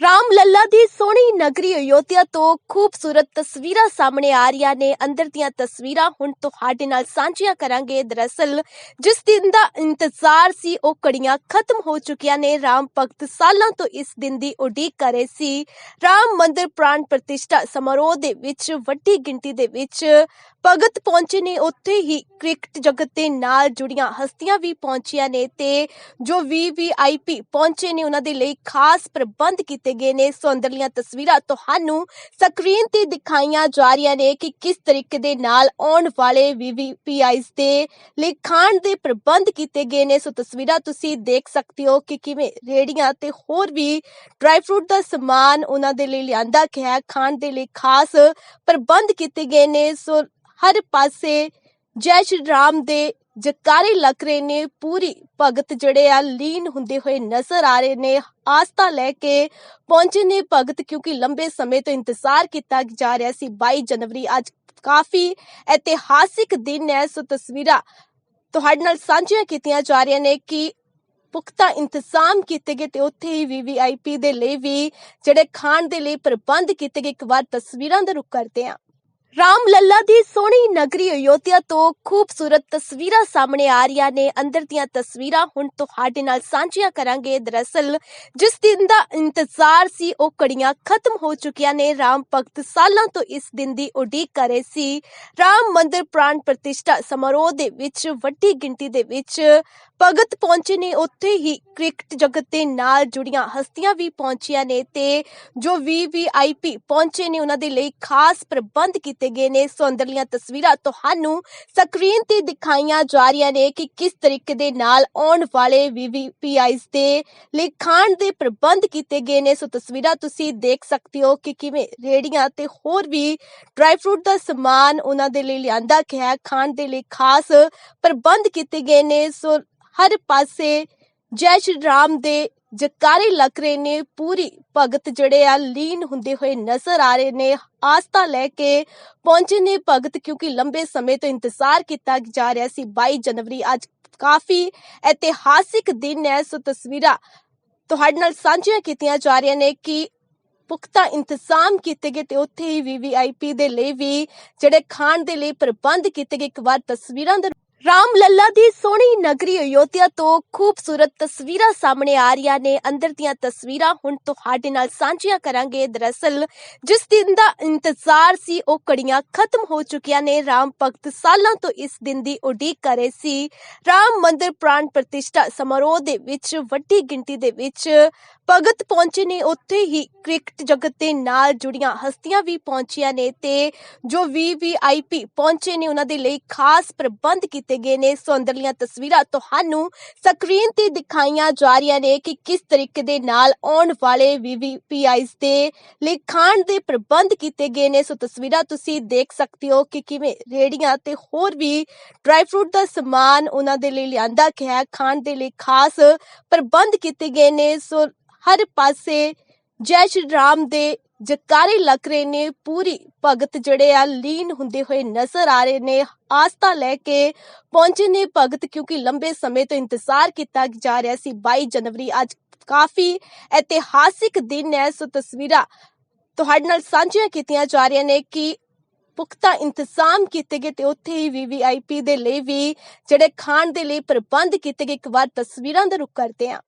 ਰਾਮ ਲੱਲਾ ਦੀ ਸੋਹਣੀ ਨਗਰੀ ਅਯੋਧਿਆ ਤੋਂ ਖੂਬਸੂਰਤ ਤਸਵੀਰਾਂ ਸਾਹਮਣੇ ਆ ਰਹੀਆਂ ਨੇ। ਅੰਦਰ ਦੀਆਂ ਤਸਵੀਰਾਂ ਹੁਣ ਤੁਹਾਡੇ ਨਾਲ ਸਾਂਝੀਆਂ ਕਰਾਂਗੇ। ਦਰਅਸਲ ਜਿਸ ਦਿਨ ਦਾ ਇੰਤਜ਼ਾਰ ਸੀ, ਉਹ ਕੜੀਆਂ ਖਤਮ ਹੋ ਚੁੱਕੀਆਂ ਨੇ। ਰਾਮ ਭਗਤ ਸਾਲਾਂ ਤੋਂ ਇਸ ਦਿਨ ਦੀ ਉਡੀਕ ਕਰ ਰਹੇ ਸੀ। ਰਾਮ ਮੰਦਿਰ ਪ੍ਰਾਣ ਪ੍ਰਤਿਸ਼ਠਾ ਸਮਾਰੋਹ ਦੇ ਵਿੱਚ ਵੱਡੀ ਗਿਣਤੀ ਦੇ ਵਿੱਚ ਭਗਤ ਪਹੁੰਚੇ ਨੇ। ਉੱਥੇ ਹੀ ਕ੍ਰਿਕਟ ਜਗਤ ਦੇ ਨਾਲ ਜੁੜੀਆਂ ਹਸਤੀਆਂ ਵੀ ਪਹੁੰਚੀਆਂ ਨੇ ਤੇ ਜੋ ਵੀਵੀਆਈਪੀ ਪਹੁੰਚੇ ਨੇ, ਉਹਨਾਂ ਦੇ ਲਈ ਖਾਸ ਪ੍ਰਬੰਧ ਕੀਤੇ ਗਏ ਨੇ। ਸੋ ਅੰਦਰਲੀਆਂ ਤਸਵੀਰਾਂ ਤੁਹਾਨੂੰ ਸਕਰੀਨ ਤੇ ਦਿਖਾਈਆਂ ਜਾ ਰਹੀਆਂ ਨੇ ਕਿ ਕਿਸ ਤਰੀਕੇ ਦੇ ਨਾਲ ਆਉਣ ਵਾਲੇ ਵੀਵੀਪੀਆਈਸ ਦੇ ਲਈ ਦੇ ਪ੍ਰਬੰਧ ਕੀਤੇ ਗਏ ਨੇ। ਸੋ ਤਸਵੀਰਾਂ ਤੁਸੀਂ ਦੇਖ ਸਕਦੇ ਹੋ ਕਿ ਕਿਵੇਂ ਰੇੜੀਆਂ ਤੇ ਹੋਰ ਵੀ ਡਰਾਈ ਫਰੂਟ ਦਾ ਸਮਾਨ ਉਹਨਾਂ ਦੇ ਲਈ ਲਿਆਂਦਾ ਗਿਆ ਹੈ। ਖਾਣ ਦੇ ਲਈ ਖਾਸ ਪ੍ਰਬੰਧ ਕੀਤੇ ਗਏ ਨੇ। ਸੋ ਹਰ ਪਾਸੇ ਜੈ ਸ਼੍ਰੀ ਰਾਮ ਦੇ ਜਕਾਰੇ ਲੱਗ ਰਹੇ ਨੇ, ਪੂਰੀ ਭਗਤ ਜਿਹੜੇ ਆ ਲੀਨ ਹੁੰਦੇ ਹੋਏ ਨਜ਼ਰ ਆ ਰਹੇ ਨੇ, ਆਸਥਾ ਲੈ ਕੇ ਪਹੁੰਚੇ ਨੇ ਭਗਤ ਕਿਉਂਕਿ ਲੰਬੇ ਸਮੇਂ ਤੋਂ ਇੰਤਜ਼ਾਰ ਕੀਤਾ ਜਾ ਰਿਹਾ ਸੀ। 22 ਜਨਵਰੀ ਅੱਜ ਕਾਫੀ ਇਤਿਹਾਸਿਕ ਦਿਨ ਹੈ। ਸੋ ਤਸਵੀਰਾਂ ਤੁਹਾਡੇ ਨਾਲ ਸਾਂਝੀਆਂ ਕੀਤੀਆਂ ਜਾ ਰਹੀਆਂ ਨੇ ਕਿ ਪੁਖਤਾ ਇੰਤਜ਼ਾਮ ਕੀਤੇ ਗਏ ਤੇ ਉੱਥੇ ਹੀ ਵੀਵੀਆਈਪੀ ਦੇ ਲਈ ਵੀ ਜਿਹੜੇ ਖਾਣ ਦੇ ਲਈ ਪ੍ਰਬੰਧ ਕੀਤੇ ਗਏ। ਇੱਕ ਵਾਰ ਤਸਵੀਰਾਂ ਦਾ ਰੁਖ ਕਰਦੇ ਹਾਂ। ਰਾਮ ਲੱਲਾ ਦੀ ਸੋਹਣੀ ਨਗਰੀ ਅਯੋਧਿਆ ਤੋਂ ਖੂਬਸੂਰਤ ਤਸਵੀਰਾਂ ਸਾਹਮਣੇ ਆ ਰਹੀਆਂ ਨੇ। ਅੰਦਰ ਦੀਆਂ ਤਸਵੀਰਾਂ ਹੁਣ ਤੁਹਾਡੇ ਨਾਲ ਸਾਂਝੀਆਂ ਕਰਾਂਗੇ। ਦਰਅਸਲ ਜਿਸ ਦਿਨ ਦਾ ਇੰਤਜ਼ਾਰ ਸੀ, ਉਹ ਕੜੀਆਂ ਖਤਮ ਹੋ ਚੁੱਕੀਆਂ ਨੇ। ਰਾਮ ਭਗਤ ਸਾਲਾਂ ਤੋਂ ਇਸ ਦਿਨ ਦੀ ਉਡੀਕ ਕਰ ਰਹੇ ਸੀ। ਰਾਮ ਮੰਦਿਰ ਪ੍ਰਾਣ ਪ੍ਰਤਿਸ਼ਠਾ ਸਮਾਰੋਹ ਦੇ ਵਿੱਚ ਵੱਡੀ ਗਿਣਤੀ ਦੇ ਵਿੱਚ ਭਗਤ ਪਹੁੰਚੇ ਨੇ। ਉੱਥੇ ਹੀ ਕ੍ਰਿਕਟ ਜਗਤ ਦੇ ਨਾਲ ਜੁੜੀਆਂ ਹਸਤੀਆਂ ਵੀ ਪਹੁੰਚੀਆਂ ਨੇ ਤੇ ਜੋ ਵੀਵੀਆਈਪੀ ਪਹੁੰਚੇ ਨੇ, ਉਹਨਾਂ ਦੇ ਲਈ ਖਾਸ ਪ੍ਰਬੰਧ ਕੀਤੇ ਗਏ ਨੇ। ਸੋ ਅੰਦਰਲੀਆਂ ਤਸਵੀਰਾਂ ਤੁਹਾਨੂੰ ਸਕਰੀਨ ਤੇ ਦਿਖਾਈਆਂ ਜਾ ਰਹੀਆਂ ਨੇ ਕਿ ਕਿਸ ਤਰੀਕੇ ਦੇ ਨਾਲ ਆਉਣ ਵਾਲੇ ਵੀਵੀਪੀਆਈਸ ਦੇ ਲਈ ਦੇ ਪ੍ਰਬੰਧ ਕੀਤੇ ਗਏ ਨੇ। ਸੋ ਤਸਵੀਰਾਂ ਤੁਸੀਂ ਦੇਖ ਸਕਦੇ ਹੋ ਕਿ ਕਿਵੇਂ ਰੇੜੀਆਂ ਤੇ ਹੋਰ ਵੀ ਡਰਾਈ ਫਰੂਟ ਦਾ ਸਮਾਨ ਉਹਨਾਂ ਦੇ ਲਈ ਲਿਆਂਦਾ ਗਿਆ ਖਾਣ ਦੇ ਲਈ ਖਾਸ ਪ੍ਰਬੰਧ ਕੀਤੇ ਗਏ ਨੇ। ਸੋ ਹਰ ਪਾਸੇ ਜੈ ਸ਼੍ਰੀ ਰਾਮ ਦੇ ਜਕਾਰੇ ਲੱਗ ਰਹੇ ਨੇ, ਪੂਰੀ ਭਗਤ ਜਿਹੜੇ ਆ ਲੀਨ ਹੁੰਦੇ ਹੋਏ ਨਜ਼ਰ ਆ ਰਹੇ ਨੇ, ਆਸਥਾ ਲੈ ਕੇ ਪਹੁੰਚੇ ਨੇ ਭਗਤ ਕਿਉਂਕਿ ਲੰਬੇ ਸਮੇਂ ਤੋਂ ਇੰਤਜ਼ਾਰ ਕੀਤਾ ਜਾ ਰਿਹਾ ਸੀ। 22 ਜਨਵਰੀ ਅੱਜ ਕਾਫੀ ਇਤਿਹਾਸਿਕ ਦਿਨ ਹੈ। ਸੋ ਤਸਵੀਰਾਂ ਤੁਹਾਡੇ ਨਾਲ ਸਾਂਝੀਆਂ ਕੀਤੀਆਂ ਜਾ ਰਹੀਆਂ ਨੇ ਕਿ ਪੁਖਤਾ ਇੰਤਜ਼ਾਮ ਕੀਤੇ ਗਏ ਤੇ ਉੱਥੇ ਹੀ ਵੀਵੀਆਈਪੀ ਦੇ ਲਈ ਵੀ ਜਿਹੜੇ ਖਾਣ ਦੇ ਲਈ ਪ੍ਰਬੰਧ ਕੀਤੇ ਗਏ। ਇੱਕ ਵਾਰ ਤਸਵੀਰਾਂ ਦਾ ਰਾਮ ਲੱਲਾ ਦੀ ਸੋਹਣੀ ਨਗਰੀ ਅਯੋਧਿਆ ਤੋਂ ਖੂਬਸੂਰਤ ਤਸਵੀਰਾਂ ਸਾਹਮਣੇ ਆ ਰਹੀਆਂ ਨੇ। ਅੰਦਰ ਦੀਆਂ ਤਸਵੀਰਾਂ ਹੁਣ ਤੁਹਾਡੇ ਨਾਲ ਸਾਂਝੀਆਂ ਕਰਾਂਗੇ। ਦਰਅਸਲ ਜਿਸ ਦਿਨ ਦਾ ਇੰਤਜ਼ਾਰ ਸੀ, ਉਹ ਕੜੀਆਂ ਖਤਮ ਹੋ ਚੁੱਕੀਆਂ ਨੇ। ਰਾਮ ਭਗਤ ਸਾਲਾਂ ਤੋਂ ਇਸ ਦਿਨ ਦੀ ਉਡੀਕ ਕਰ ਰਹੇ ਸੀ। ਰਾਮ ਮੰਦਿਰ ਪ੍ਰਾਣ ਪ੍ਰਤਿਸ਼ਠਾ ਸਮਾਰੋਹ ਦੇ ਵਿੱਚ ਵੱਡੀ ਗਿਣਤੀ ਦੇ ਵਿੱਚ ਭਗਤ ਪਹੁੰਚੇ ਨੇ। ਉੱਥੇ ਹੀ ਕ੍ਰਿਕਟ ਜਗਤ ਦੇ ਨਾਲ ਜੁੜੀਆਂ ਹਸਤੀਆਂ ਵੀ ਪਹੁੰਚੀਆਂ ਨੇ ਤੇ ਜੋ ਵੀਵੀਆਈਪੀ ਪਹੁੰਚੇ ਨੇ, ਉਹਨਾਂ ਦੇ ਲਈ ਖਾਸ ਪ੍ਰਬੰਧ ਕੀਤੇ ਗਏ ਨੇ। ਸੋ ਅੰਦਰਲੀਆਂ ਤਸਵੀਰਾਂ ਤੁਹਾਨੂੰ ਸਕਰੀਨ ਤੇ ਦਿਖਾਈਆਂ ਜਾ ਰਹੀਆਂ ਨੇ ਕਿ ਕਿਸ ਤਰੀਕੇ ਦੇ ਨਾਲ ਆਉਣ ਵਾਲੇ ਵੀਵੀਪੀਆਈਸ ਦੇ ਲਈ ਦੇ ਪ੍ਰਬੰਧ ਕੀਤੇ ਗਏ ਨੇ। ਸੋ ਤਸਵੀਰਾਂ ਤੁਸੀਂ ਦੇਖ ਸਕਦੇ ਹੋ ਕਿ ਕਿਵੇਂ ਰੇੜੀਆਂ ਤੇ ਹੋਰ ਵੀ ਡਰਾਈ ਫਰੂਟ ਦਾ ਸਮਾਨ ਉਹਨਾਂ ਦੇ ਲਈ ਲਿਆਂਦਾ ਗਿਆ ਖਾਣ ਦੇ ਲਈ ਖਾਸ ਪ੍ਰਬੰਧ ਕੀਤੇ ਗਏ ਨੇ। ਸੋ ਹਰ ਪਾਸੇ ਜੈ ਸ਼੍ਰੀ ਰਾਮ ਦੇ ਜਕਾਰੇ ਲੱਗ ਰਹੇ ਨੇ, ਪੂਰੀ ਭਗਤ ਜਿਹੜੇ ਆ ਲੀਨ ਹੁੰਦੇ ਹੋਏ ਨਜ਼ਰ ਆ ਰਹੇ ਨੇ, ਆਸਥਾ ਲੈ ਕੇ ਪਹੁੰਚੇ ਨੇ ਭਗਤ ਕਿਉਂਕਿ ਲੰਬੇ ਸਮੇਂ ਤੋਂ ਇੰਤਜ਼ਾਰ ਕੀਤਾ ਜਾ ਰਿਹਾ ਸੀ। 22 ਜਨਵਰੀ ਅੱਜ ਕਾਫੀ ਇਤਿਹਾਸਿਕ ਦਿਨ ਹੈ। ਸੋ ਤਸਵੀਰਾਂ ਤੁਹਾਡੇ ਨਾਲ ਸਾਂਝੀਆਂ ਕੀਤੀਆਂ ਜਾ ਰਹੀਆਂ ਨੇ ਕਿ ਪੁਖਤਾ ਇੰਤਜ਼ਾਮ ਕੀਤੇ ਗਏ ਤੇ ਉੱਥੇ ਹੀ ਵੀਵੀਆਈਪੀ ਦੇ ਲਈ ਵੀ ਜਿਹੜੇ ਖਾਣ ਦੇ ਲਈ ਪ੍ਰਬੰਧ ਕੀਤੇ ਗਏ। ਇੱਕ ਵਾਰ ਤਸਵੀਰਾਂ ਦਾ ਰੁਖ ਕਰਦੇ ਹਾਂ।